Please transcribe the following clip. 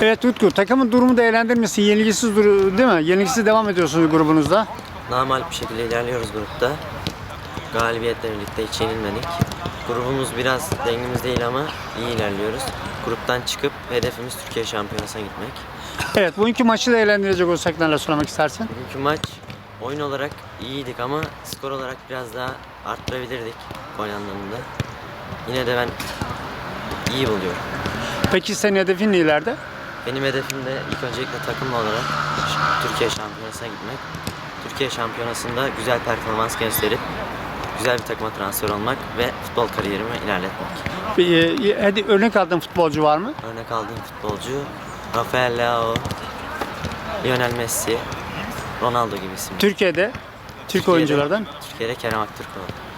Evet Utku takımın durumu değerlendirmesi yenilgisiz duru- değil mi? Yenilgisiz devam ediyorsunuz grubunuzda. Normal bir şekilde ilerliyoruz grupta. Galibiyetle birlikte hiç yenilmedik. Grubumuz biraz dengimiz değil ama iyi ilerliyoruz. Gruptan çıkıp hedefimiz Türkiye Şampiyonası'na gitmek. Evet bugünkü maçı değerlendirecek olsak neler söylemek istersin? Bugünkü maç oyun olarak iyiydik ama skor olarak biraz daha arttırabilirdik gol anlamında. Yine de ben iyi buluyorum. Peki senin hedefin ne ileride? Benim hedefim de ilk öncelikle takımla olarak Türkiye Şampiyonası'na gitmek. Türkiye Şampiyonası'nda güzel performans gösterip güzel bir takıma transfer olmak ve futbol kariyerimi ilerletmek. Bir, e, hadi örnek aldığın futbolcu var mı? Örnek aldığım futbolcu Rafael Leao, Lionel Messi, Ronaldo gibi isimler. Türkiye'de, Türk oyunculardan. Türkiye'de Kerem Aktürkoğlu.